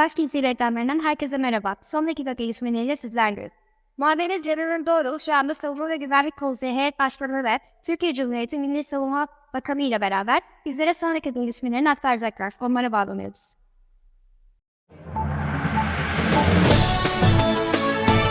Başkent reklamlarından herkese merhaba. Son dakika gelişmeleriyle sizlerleyiz. Muhabirimiz Ceren Doğru şu anda Savunma ve Güvenlik Konseyi Heyet Başkanı ve Türkiye Cumhuriyeti Milli Savunma Bakanı ile beraber bizlere son dakika gelişmelerini aktaracaklar. Onlara bağlanıyoruz.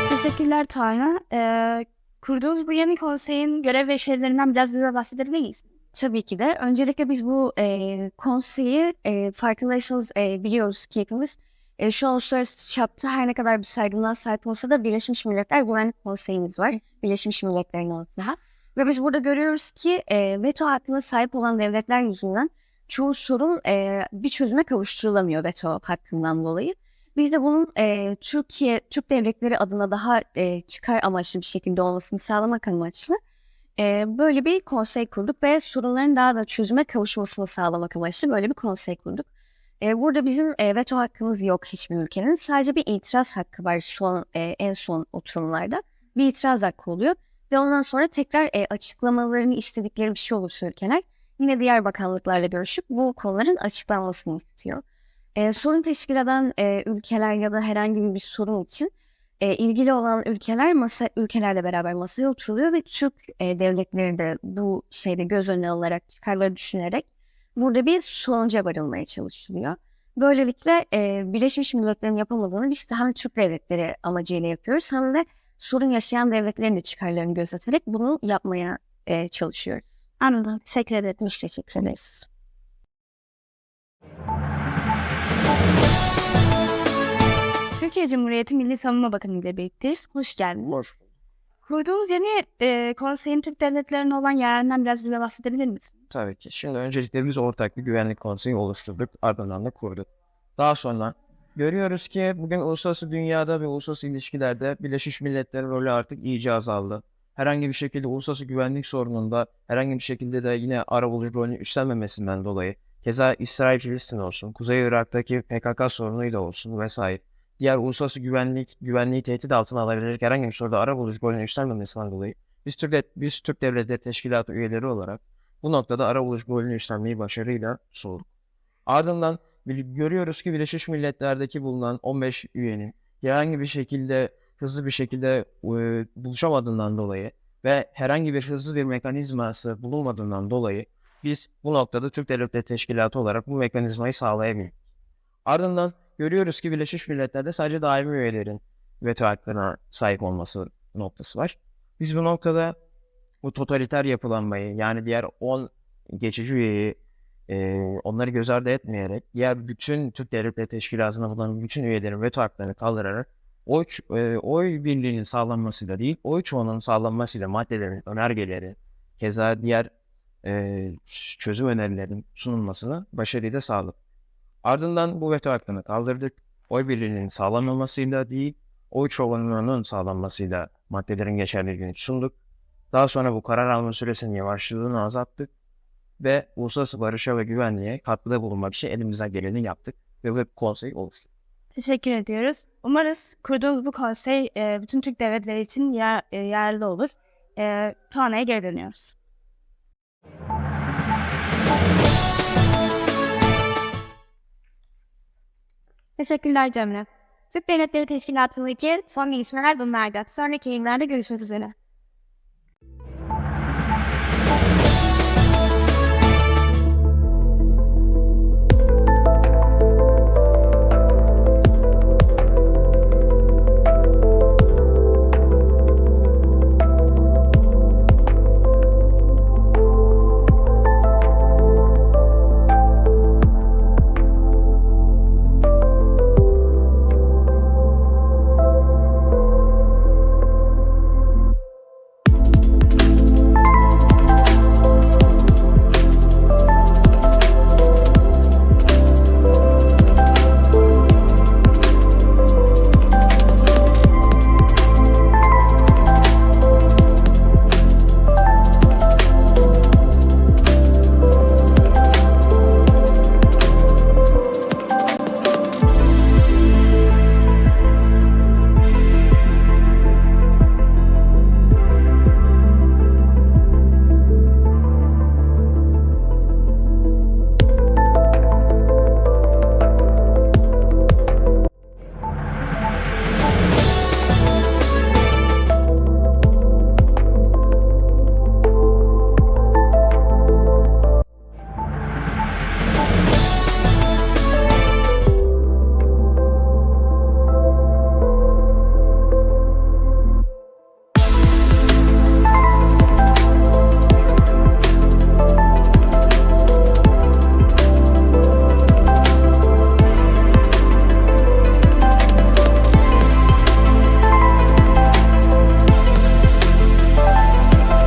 Teşekkürler Tayna. Ee, kurduğumuz bu yeni konseyin görev ve işlevlerinden biraz bize bahsedebilir miyiz? Tabii ki de. Öncelikle biz bu e, konseyi e, farkındaysanız e, biliyoruz ki hepimiz e, şu an uluslararası çapta her ne kadar bir saygınlığa sahip olsa da Birleşmiş Milletler Güvenlik Konseyimiz var. Birleşmiş Milletler'in altında. Ve biz burada görüyoruz ki e, veto hakkına sahip olan devletler yüzünden çoğu sorun e, bir çözüme kavuşturulamıyor veto hakkından dolayı. Biz de bunun e, Türkiye, Türk devletleri adına daha e, çıkar amaçlı bir şekilde olmasını sağlamak amaçlı e, böyle bir konsey kurduk ve sorunların daha da çözüme kavuşmasını sağlamak amaçlı böyle bir konsey kurduk. E, burada bizim e, veto hakkımız yok hiçbir ülkenin. Sadece bir itiraz hakkı var şu an e, en son oturumlarda. Bir itiraz hakkı oluyor. Ve ondan sonra tekrar e, açıklamalarını istedikleri bir şey olursa ülkeler yine diğer bakanlıklarla görüşüp bu konuların açıklanmasını istiyor. Sorun teşkil eden ülkeler ya da herhangi bir sorun için ilgili olan ülkeler masa ülkelerle beraber masaya oturuluyor ve Türk devletleri de bu şeyde göz önüne alarak çıkarları düşünerek burada bir sonuca varılmaya çalışılıyor. Böylelikle e, Birleşmiş Milletler'in yapamadığını biz de hem Türk devletleri amacıyla yapıyoruz hem de sorun yaşayan devletlerin de çıkarlarını gözeterek bunu yapmaya e, çalışıyoruz. Anladım. Teşekkür ederim. Biz teşekkür ederiz. Türkiye Cumhuriyeti Milli Savunma Bakanı ile birlikteyiz. Hoş geldiniz. Hoş. Kurduğumuz yeni e, konseyin Türk devletlerine olan yerlerinden biraz bize bahsedebilir misiniz? Tabii ki. Şimdi öncelikle biz ortak bir güvenlik konseyi oluşturduk. Ardından da kurduk. Daha sonra görüyoruz ki bugün uluslararası dünyada ve uluslararası ilişkilerde Birleşmiş Milletler'in rolü artık iyice azaldı. Herhangi bir şekilde uluslararası güvenlik sorununda herhangi bir şekilde de yine arabulucu rolünü üstlenmemesinden dolayı keza İsrail Filistin olsun, Kuzey Irak'taki PKK sorunuyla olsun vesaire diğer uluslararası güvenlik, güvenliği tehdit altına alabilecek herhangi bir soruda arabulucu rolünü üstlenmemesinden dolayı biz Türk, biz Türk Devletleri Teşkilatı üyeleri olarak bu noktada arabulucu rolünü üstlenmeyi başarıyla sorduk. Ardından görüyoruz ki Birleşmiş Milletler'deki bulunan 15 üyenin herhangi bir şekilde hızlı bir şekilde e, buluşamadığından dolayı ve herhangi bir hızlı bir mekanizması bulunmadığından dolayı biz bu noktada Türk Devletleri Teşkilatı olarak bu mekanizmayı sağlayamıyoruz. Ardından görüyoruz ki Birleşmiş Milletler'de sadece daimi üyelerin veto haklarına sahip olması noktası var. Biz bu noktada bu totaliter yapılanmayı yani diğer 10 geçici üyeyi e, onları göz ardı etmeyerek diğer bütün Türk Devletleri Teşkilatı'na bulunan bütün üyelerin veto haklarını kaldırarak oy, e, oy birliğinin sağlanmasıyla değil, oy çoğunun sağlanmasıyla maddelerin, önergeleri, keza diğer e, çözüm önerilerin sunulmasını başarıyla sağladık. Ardından bu veto hakkını kaldırdık. Oy birliğinin sağlanmamasıyla değil, oy çoğunluğunun sağlanmasıyla maddelerin geçerliliğini sunduk. Daha sonra bu karar alma süresinin yavaşlığını azalttık ve uluslararası barışa ve güvenliğe katkıda bulunmak için elimizden geleni yaptık ve bu konsey oluştu. Teşekkür ediyoruz. Umarız kurduğumuz bu konsey e, bütün Türk devletleri için yer, e, yerli olur. E, Tuana'ya geri dönüyoruz. Teşekkürler Cemre. Türk Devletleri Teşkilatı'ndaki son gelişmeler bunlardı. Sonraki yayınlarda görüşmek üzere.